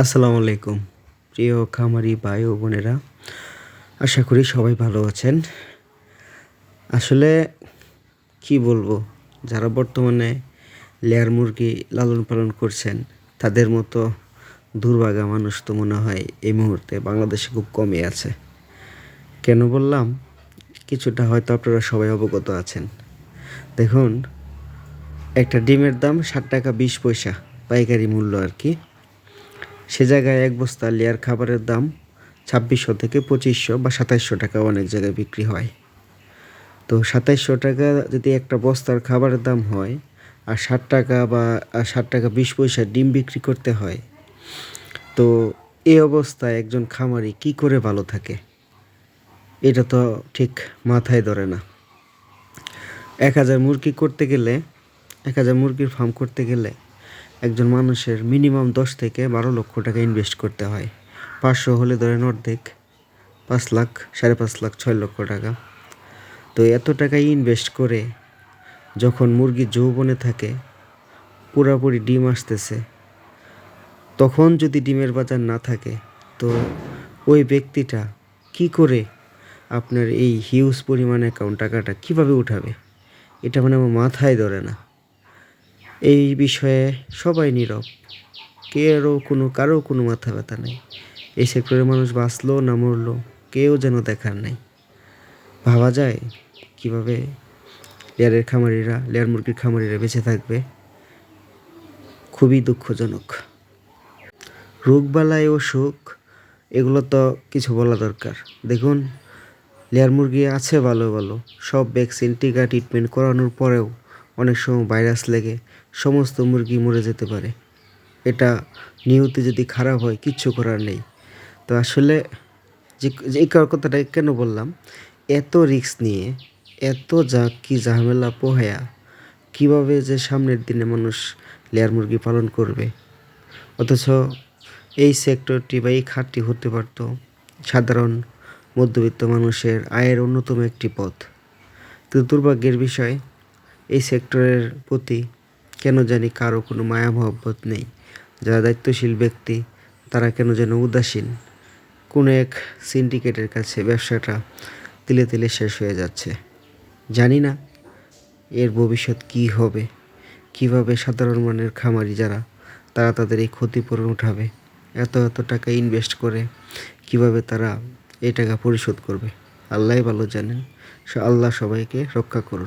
আসসালামু আলাইকুম। প্রিয় খামারি ভাই ও বোনেরা, আশা করি সবাই ভালো আছেন। আসলে কি বলব, যারা বর্তমানে লেয়ার মুরগি লালন পালন করছেন, তাদের মতো দুর্ভাগা মানুষ তো মনে হয় এই মুহূর্তে বাংলাদেশে খুব কমই আছে। কেন বললাম? কিছুটা হয়তো আপনারা সবাই অবগত আছেন। দেখুন, একটা ডিমের দাম ষাট টাকা বিশ পয়সা, পাইকারি মূল্য আর কি। সে জায়গায় এক বস্তা লেয়ার খাবারের দাম ছাব্বিশশো থেকে পঁচিশশো বা সাতাইশশো টাকা অনেক জায়গায় বিক্রি হয়। তো সাতাইশশো টাকা যদি একটা বস্তার খাবারের দাম হয় আর ষাট টাকা বা ষাট টাকা বিশ পয়সা ডিম বিক্রি করতে হয়, তো এই অবস্থায় একজন খামারি কি করে ভালো থাকে? এটা তো ঠিক মাথায় ধরে না। এক হাজার মুরগি করতে গেলে, এক হাজার মুরগির ফার্ম করতে গেলে একজন মানুষের মিনিমাম দশ থেকে বারো লক্ষ টাকা ইনভেস্ট করতে হয়। পাঁচশো হলে ধরেন অর্ধেক, পাঁচ লাখ, সাড়ে পাঁচ লাখ, ছয় লক্ষ টাকা। তো এত টাকা ইনভেস্ট করে যখন মুরগি যৌবনে থাকে, পুরাপুরি ডিম আসতেছে, তখন যদি ডিমের বাজার না থাকে, তো ওই ব্যক্তিটা কি করে আপনার এই হিউজ পরিমাণ অ্যাকাউন্ট টাকাটা কীভাবে উঠাবে? এটা মানে আমার মাথায় ধরে না। এই বিষয়ে সবাই নীরব। কেউরও কোনো, কারও কোনো মাথা ব্যথা নেই। এই সেক্টরের মানুষ বাঁচলো না মরলো, কেউ যেন দেখার নেই। ভাবা যায় কীভাবে লেয়ারের খামারিরা, লেয়ার মুরগির খামারিরা বেঁচে থাকবে। খুবই দুঃখজনক। রোগবালাই ও সুখ এগুলো তো কিছু বলা দরকার। দেখুন, লেয়ার মুরগি আছে ভালো ভালো, সব ভ্যাকসিন টিকা ট্রিটমেন্ট করানোর পরেও অনেক সময় ভাইরাস লেগে সমস্ত মুরগি মরে যেতে পারে। এটা নিয়তি যদি খারাপ হয়, কিচ্ছু করার নেই। তো আসলে যে এই কথাটা কেন বললাম, এত রিস্ক নিয়ে, এত যা কি ঝামেলা পোহায়া, কীভাবে যে সামনের দিনে মানুষ লেয়ার মুরগি পালন করবে? অথচ এই সেক্টরটি বা এই খাতটি হতে পারত সাধারণ মধ্যবিত্ত মানুষের আয়ের অন্যতম একটি পথ। কিন্তু দুর্ভাগ্যের বিষয় এই সেক্টরের প্রতি কেন জানি কারও কোনো মায়া মহব্বত নেই। যারা দায়িত্বশীল ব্যক্তি, তারা কেন যেন উদাসীন। কোনো এক সিন্ডিকেটের কাছে ব্যবসাটা তিলে তিলে শেষ হয়ে যাচ্ছে। জানি না এর ভবিষ্যৎ কি হবে। কীভাবে সাধারণ মানের খামারি যারা, তারা তাদের এই ক্ষতিপূরণ উঠাবে। এত এত টাকা ইনভেস্ট করে কীভাবে তারা এই টাকা পরিশোধ করবে? আল্লাহ ভালো জানেন। আল্লাহ সবাইকে রক্ষা করুন।